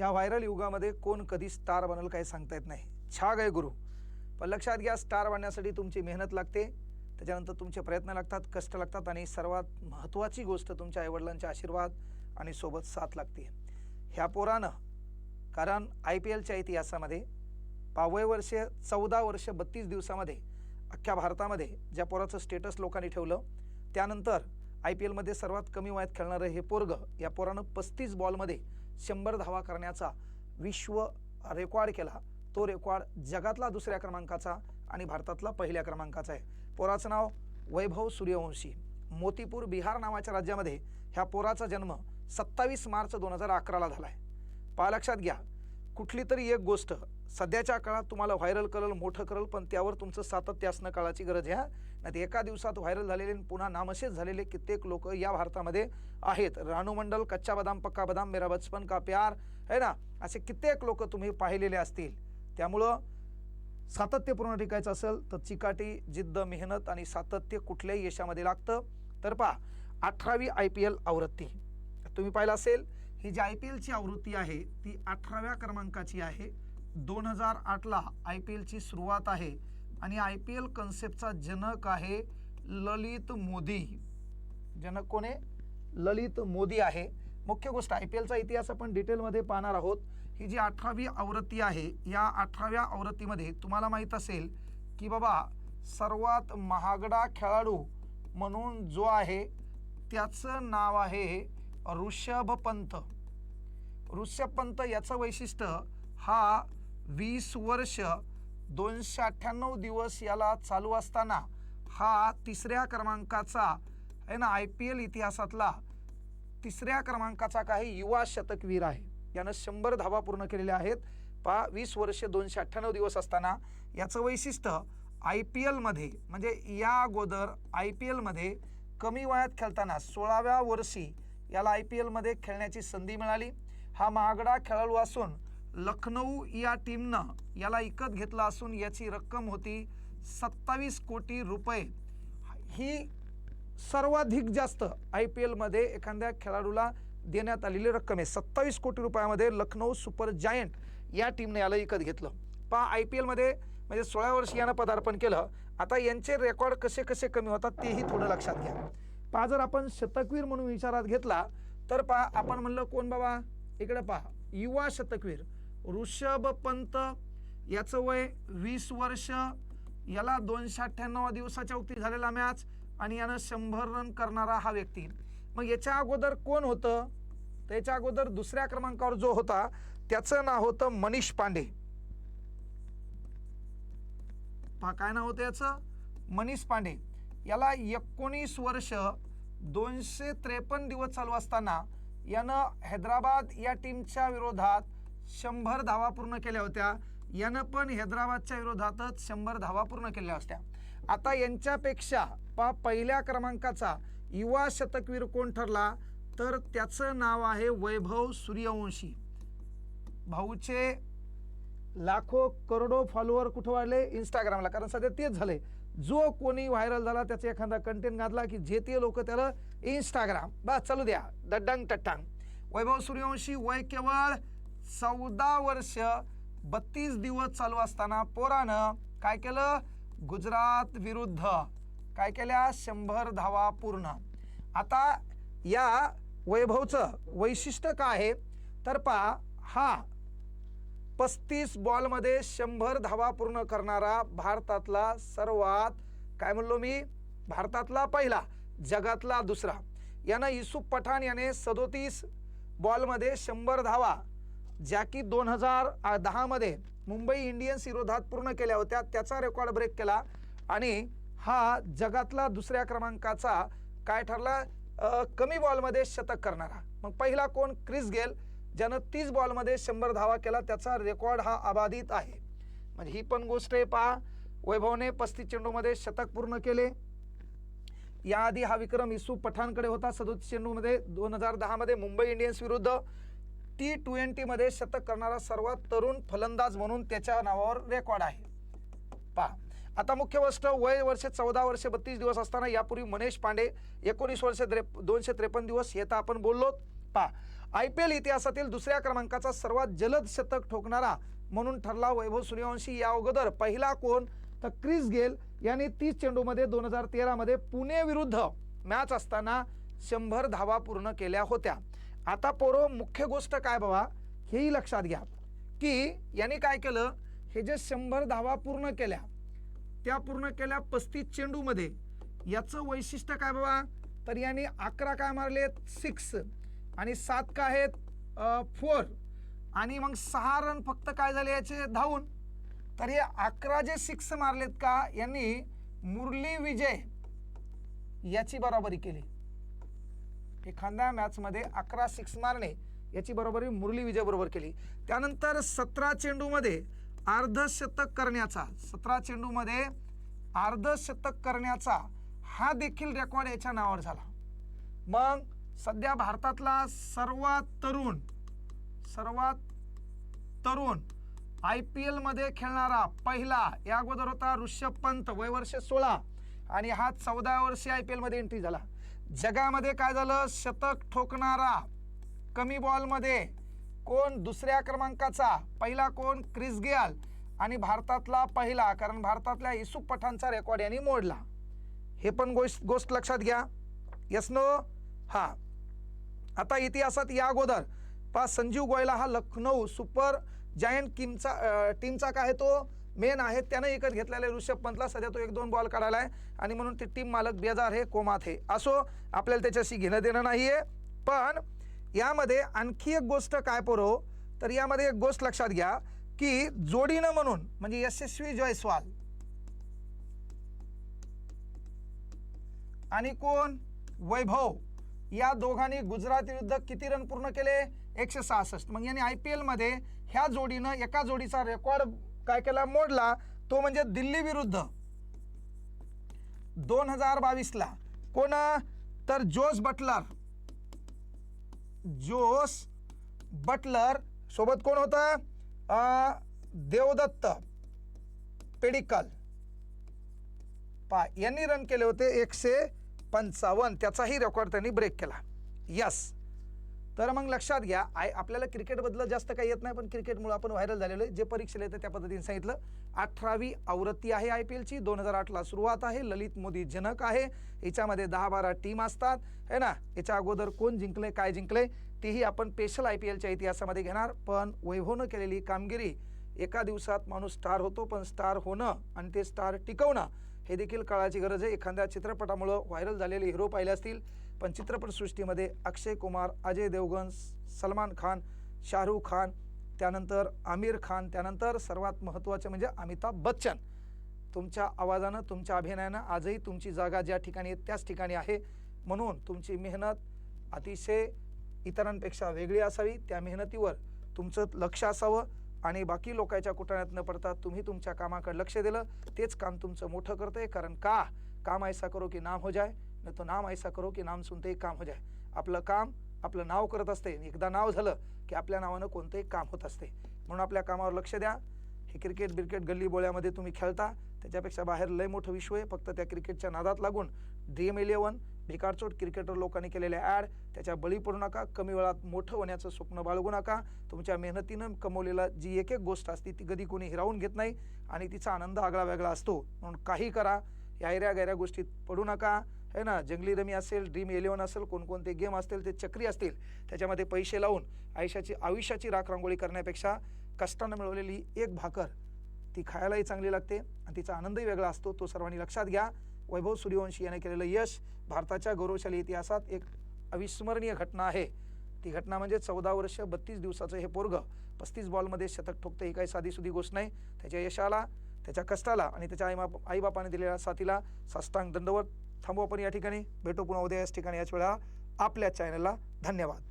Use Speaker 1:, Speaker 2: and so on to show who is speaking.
Speaker 1: ह्या व्हायरल युगामध्ये कोण कधी स्टार बनल काही सांगता येत नाही. छाग आहे गुरु. पण लक्षात घ्या स्टार बनण्यासाठी तुमची मेहनत लागते. त्याच्यानंतर तुमचे प्रयत्न लागतात कष्ट लागतात आणि सर्वात महत्त्वाची गोष्ट तुमच्या आईवडिलांचे आशीर्वाद आणि सोबत साथ लागते. ह्या पोरानं कारण आय पी एलच्या इतिहासामध्ये पावय वर्ष चौदा वर्ष बत्तीस दिवसामध्ये अख्ख्या भारतामध्ये ज्या पोराचं स्टेटस लोकांनी ठेवलं त्यानंतर आय पी एलमध्ये सर्वात कमी वयात खेळणारं हे पोरग या पोरानं पस्तीस बॉलमध्ये शंभर धावा करण्याचा विश्व रेकॉर्ड केला. तो रेकॉर्ड जगातला दुसऱ्या क्रमांकाचा आणि भारतातला पहिल्या क्रमांकाचा आहे. पोराचं नाव वैभव सूर्यवंशी. मोतीपूर बिहार नावाच्या राज्यामध्ये ह्या पोराचा जन्म सत्तावीस मार्च दोन हजार अकराला झाला आहे पहा लक्षात घ्या कुठली तरी एक गोष्ट सध्याच्या काळात तुम्हाला व्हायरल करल मोठं करेल पण त्यावर तुमचं सातत्य असणं काळाची गरज आहे नाही एका दिवसात व्हायरल झालेले आणि पुन्हा नामशेष झालेले कित्येक लोक या भारतामध्ये आहेत. रानू मंडल कच्चा बदाम पक्का बदाम मेरा बचपन का प्यार है ना? असे कित्येक लोक तुम्ही पाहिलेले असतील. त्यामुळं सातत्यपूर्ण टिकायचं असेल तर चिकाटी जिद्द मेहनत आणि सातत्य कुठल्याही यशामध्ये लागतं. तर पहा अठरावी आय पी एल आवृत्ती. तुम्ही पाहिलं असेल ही जी आय पी एलची आवृत्ती आहे ती अठराव्या क्रमांकाची आहे. दोन हजार आठला आय पी एलची सुरुवात आहे आणि आय पी एल कन्सेप्टचा जनक आहे ललित मोदी. जनक कोण? आहे ललित मोदी आहे. मुख्य गोष्ट आय पी एलचा इतिहास आपण डिटेलमध्ये पाहणार आहोत. ही जी अठरावी आवृत्ती आहे या अठराव्या आवृत्तीमध्ये तुम्हाला माहीत असेल की बाबा सर्वात महागडा खेळाडू म्हणून जो आहे त्याचं नाव आहे ऋषभ पंत. ऋषभ पंत याचं वैशिष्ट्य हा वीस वर्ष दोनशे अठ्ठ्याण्णव दिवस याला चालू असताना हा तिसऱ्या क्रमांकाचा आहे ना आय पी एल इतिहासातला तिसऱ्या क्रमांकाचा काही युवा शतकवीर आहे. यानं शंभर धावा पूर्ण केलेल्या आहेत. पा वीस वर्ष दोनशे अठ्ठ्याण्णव दिवस असताना याचं वैशिष्ट्य आय पी एलमध्ये म्हणजे या अगोदर आय पी एलमध्ये कमी वयात खेळताना सोळाव्या वर्षी याला आय पी एलमध्ये खेळण्याची संधी मिळाली. हा महागडा खेळाडू असून लखनऊ या टीमनं याला विकत घेतला असून याची रक्कम होती सत्तावीस कोटी रुपये. ही सर्वाधिक जास्त आय पी एलमध्ये एखाद्या खेळाडूला देण्यात आलेली रक्कम आहे. सत्तावीस कोटी रुपयामध्ये लखनौ सुपर जायंट या टीमने याला विकत घेतलं. पहा आय पी एलमध्ये म्हणजे सोळा वर्षी यानं पदार्पण केलं. आता यांचे रेकॉर्ड कसे कसे कमी होतात तेही थोडं लक्षात घ्या. पहा जर आपण शतकवीर म्हणून विचारात घेतला तर पहा आपण म्हणलं कोण बाबा? इकडे पहा युवा शतकवीर. ऋषभ पंत याचं वय वीस वर्ष. याला दोनशे अठ्ठ्याण्णव दिवसाच्या उक्ती झालेला मॅच आणि यानं शंभर रन करणारा हा व्यक्ती. मग याच्या अगोदर कोण होतं? तर याच्या अगोदर दुसऱ्या क्रमांकावर जो होता त्याचं नाव होतं मनीष पांडे. पहा काय नाव होतं याचं? मनीष पांडे. याला एकोणीस वर्ष दोनशे त्रेपन्न दिवस चालू असताना यानं हैदराबाद या टीमच्या विरोधात शंभर धावा पूर्ण केल्या होत्या. यानं पण हैदराबादच्या विरोधातच शंभर धावा पूर्ण केल्या होत्या. आता यांच्यापेक्षा पा पहिल्या क्रमांकाचा युवा शतकवीर कोण ठरला? तर त्याचं नाव आहे वैभव सूर्यवंशी. भाऊचे लाखो करोडो फॉलोअर कुठं वाढले? इंस्टाग्रामला कारण सध्या तेच झाले जो कोणी व्हायरल झाला त्याचा एखादा कंटेंट घातला की जे ते लोक त्याला इंस्टाग्राम बस चालू द्या. दड्डांग टट्टांग वैभव सूर्यवंशी वय केवळ चौदा वर्ष बत्तीस दिवस चालू असताना पोरानं काय केलं? गुजरात विरुद्ध. काय केल्या? शंभर धावा पूर्ण. आता या वैभवचं वैशिष्ट्य काय आहे? तर पहा हा पस्तीस बॉलमध्ये शंभर धावा पूर्ण करणारा भारतातला सर्वात काय म्हणलो मी? भारतातला पहिला जगातला दुसरा. यानं युसुफ पठाण याने सदोतीस बॉलमध्ये शंभर धावा ज्या की दोन हजार दहामध्ये मुंबई इंडियन्स विरोधात पूर्ण केल्या होत्या त्याचा रेकॉर्ड ब्रेक केला. आणि हा जगातला दुसऱ्या क्रमांकाचा काय ठरला? कमी बॉलमध्ये शतक करणारा. मग पहिला कोण? क्रिस गेल ज्यानं तीस बॉलमध्ये शंभर धावा केला त्याचा रेकॉर्ड हा अबाधित आहे. म्हणजे ही पण गोष्ट आहे पहा. वैभवने पस्तीस चेंडूमध्ये शतक पूर्ण केले. याआधी हा विक्रम इसू पठाणकडे होता. सदोतीस चेंडूमध्ये दोन हजार दहामध्ये मुंबई इंडियन्स विरुद्ध टी ट्वेंटीमध्ये शतक करणारा सर्वात तरुण फलंदाज म्हणून त्याच्या नावावर रेकॉर्ड आहे. पहा आता मुख्य गोष्ट वय वर्ष चौदा वर्ष बत्तीस दिवस असताना यापूर्वी मनेश पांडे एकोणीस वर्ष त्रे दोनशे त्रेपन्न दिवस येता आपण बोललो. पा आय पी एल इतिहासातील दुसऱ्या क्रमांकाचा सर्वात जलद शतक ठोकणारा म्हणून ठरला वैभव सूर्यवंशी. या अगोदर पहिला कोण? तर क्रिस गेल यांनी तीस चेंडूमध्ये दोन हजार तेरामध्ये पुणे विरुद्ध मॅच असताना शंभर धावा पूर्ण केल्या होत्या. आता पोरो मुख्य गोष्ट काय बाबा? हेही लक्षात घ्या. की यांनी काय केलं? हे जे शंभर धावा पूर्ण केल्या त्या पूर्ण केल्या पस्तीस चेंडूमध्ये. याचं वैशिष्ट्य काय बाबा? तर यांनी अकरा काय मारलेत? सिक्स आणि सात काय आहेत? फोर आणि मग सहा रन फक्त काय झाले याचे? धावून. तर हे अकरा जे सिक्स मारलेत का? यांनी मुरली विजय याची बराबरी केली. एखाद्या मॅचमध्ये अकरा सिक्स मारणे याची बरोबरी मुरली विजय बरोबर केली. त्यानंतर सतरा चेंडूमध्ये अर्धशतक करण्याचा सतरा चेंडूमध्ये अर्धशतक करण्याचा हा देखील रेकॉर्ड याच्या नावावर झाला. मग सध्या भारतातला सर्वात तरुण सर्वात तरुण आय पी एलमध्ये खेळणारा पहिला या अगोदर होता ऋषभ पंत वय वर्ष सोळा आणि हा चौदा वर्षी आय पी एलमध्ये एंट्री झाला. जगामध्ये काय झालं? शतक ठोकणारा कमी बॉलमध्ये कोण दुसऱ्या क्रमांकाचा? पहिला कोण? Chris Gayle. आणि भारतातला पहिला कारण भारतातल्या युसुफ पठाणचा रेकॉर्ड यांनी मोडला. हे पण गोष्ट गोष्ट लक्षात घ्या. यस नो हा. आता इतिहासात या अगोदर. पा संजीव गोयला हा लखनौ सुपर जायंट किमचा टीमचा काय तो? मेन आहेत त्यानं एकच घेतलेला आहे ऋषभ पंतला. सध्या तो एक दोन बॉल काढायला आहे आणि म्हणून ते टीम मालक बेजार हे कोमात हे. असो आपल्याला त्याच्याशी घेणं देणं नाही आहे पण यामध्ये आणखी एक गोष्ट काय पोरो हो? तर यामध्ये एक गोष्ट लक्षात घ्या की जोडीनं म्हणून म्हणजे यशस्वी जयस्वाल. आणि कोण? वैभव. या दोघांनी गुजरात विरुद्ध किती रन पूर्ण केले? एकशे सहासष्ट. मग यांनी आय पी एलमध्ये ह्या जोडीनं एका जोडीचा रेकॉर्ड काय केला? मोडला. तो म्हणजे दिल्ली विरुद्ध. दोन हजार बावीसला. कोण? तर जोस बटलर. जोस बटलर सोबत कोण होता? अं, देवदत्त पेडिकल. पा यांनी रन केले होते एकशे पंचावन्न. त्याचाही रेकॉर्ड त्यांनी ब्रेक केला. यस तर मग लक्षात घ्या आय आपल्याला क्रिकेटबद्दल जास्त काही येत नाही पण क्रिकेटमुळे आपण व्हायरल झालेलो आहे. जे परीक्षेला येतं त्या पद्धतीने सांगितलं. अठरावी आवृत्ती आहे आय पी एलची. दोन हजार आठला सुरुवात आहे. ललित मोदी जनक आहे. याच्यामध्ये दहा बारा टीम असतात. है ना? याच्या अगोदर कोण जिंकले काय जिंकले तेही आपण स्पेशल आय पी एलच्या इतिहासामध्ये घेणार. पण वैभवनं केलेली कामगिरी एका दिवसात माणूस स्टार होतो पण स्टार होणं आणि ते स्टार टिकवणं हे देखील काळाची गरज आहे. एखाद्या चित्रपटामुळं व्हायरल झालेले हिरो पाहिले असतील. पण चित्रपटसृष्टीमध्ये अक्षय कुमार अजय देवगण सलमान खान शाहरुख खान त्यानंतर आमिर खान त्यानंतर सर्वात महत्त्वाचे म्हणजे अमिताभ बच्चन. तुमच्या आवाजानं तुमच्या अभिनयानं आजही तुमची जागा ज्या ठिकाणी आहे त्याच ठिकाणी आहे. म्हणून तुमची मेहनत अतिशय इतरांपेक्षा वेगळी असावी. त्या मेहनतीवर तुमचं लक्ष असावं आणि बाकी लोकांच्या कुटाण्यात न पडता तुम्ही तुमच्या कामाकडे लक्ष दिलं. तेच काम तुमचं मोठं करतंय. कारण का? काम ऐसा करो की नाम हो जाय. नाही तो नाम ऐसा करो की नाम सुनते एक काम हो जाए आपलं काम आपलं नाव करत असते. एकदा नाव झालं की आपल्या नावानं कोणतंही काम होत असते. म्हणून आपल्या कामावर लक्ष द्या. हे क्रिकेट बिरकेट गल्ली बोळ्यामध्ये तुम्ही खेळता. त्याच्यापेक्षा बाहेर लय मोठं विश्व आहे. फक्त त्या क्रिकेटच्या नादात लागून ड्रीम इलेव्हन भिकारचोट क्रिकेटर लोकांनी केलेल्या ॲड त्याच्या बळी पडू नका. कमी वेळात मोठं होण्याचं स्वप्न बाळगू नका. तुमच्या मेहनतीनं कमवलेला जी एक एक गोष्ट असते ती कधी कोणी हिरावून घेत नाही. आणि तिचा आनंद आगळा वेगळा असतो. म्हणून काही करा. या ऐऱ्या गैऱ्या गोष्टीत पडू नका. है ना? जंगली रमी असेल ड्रीम इलेवन असेल कोणकोणते गेम असतील ते चक्री असतील त्याच्यामध्ये पैसे लावून आयुष्याची आयुष्याची राख रांगोळी करण्यापेक्षा कष्टानं मिळवलेली एक भाकर ती खायलाही चांगली लागते आणि तिचा आनंदही वेगळा असतो. तो सर्वांनी लक्षात घ्या. वैभव सूर्यवंशी याने केलेलं यश भारताच्या गौरवशाली इतिहासात एक अविस्मरणीय घटना आहे. ती घटना म्हणजे चौदा वर्ष बत्तीस दिवसाचं हे पोरग पस्तीस बॉलमध्ये शतक ठोकतं ही काही साधीसुधी गोष्ट नाही. त्याच्या यशाला त्याच्या कष्टाला आणि त्याच्या आई आईबापाने दिलेल्या साथीला साष्टांग दंडवत थांबू आपण या ठिकाणी. भेटू पुन्हा उद्या याच ठिकाणी याच वेळा आपल्या चॅनलला धन्यवाद.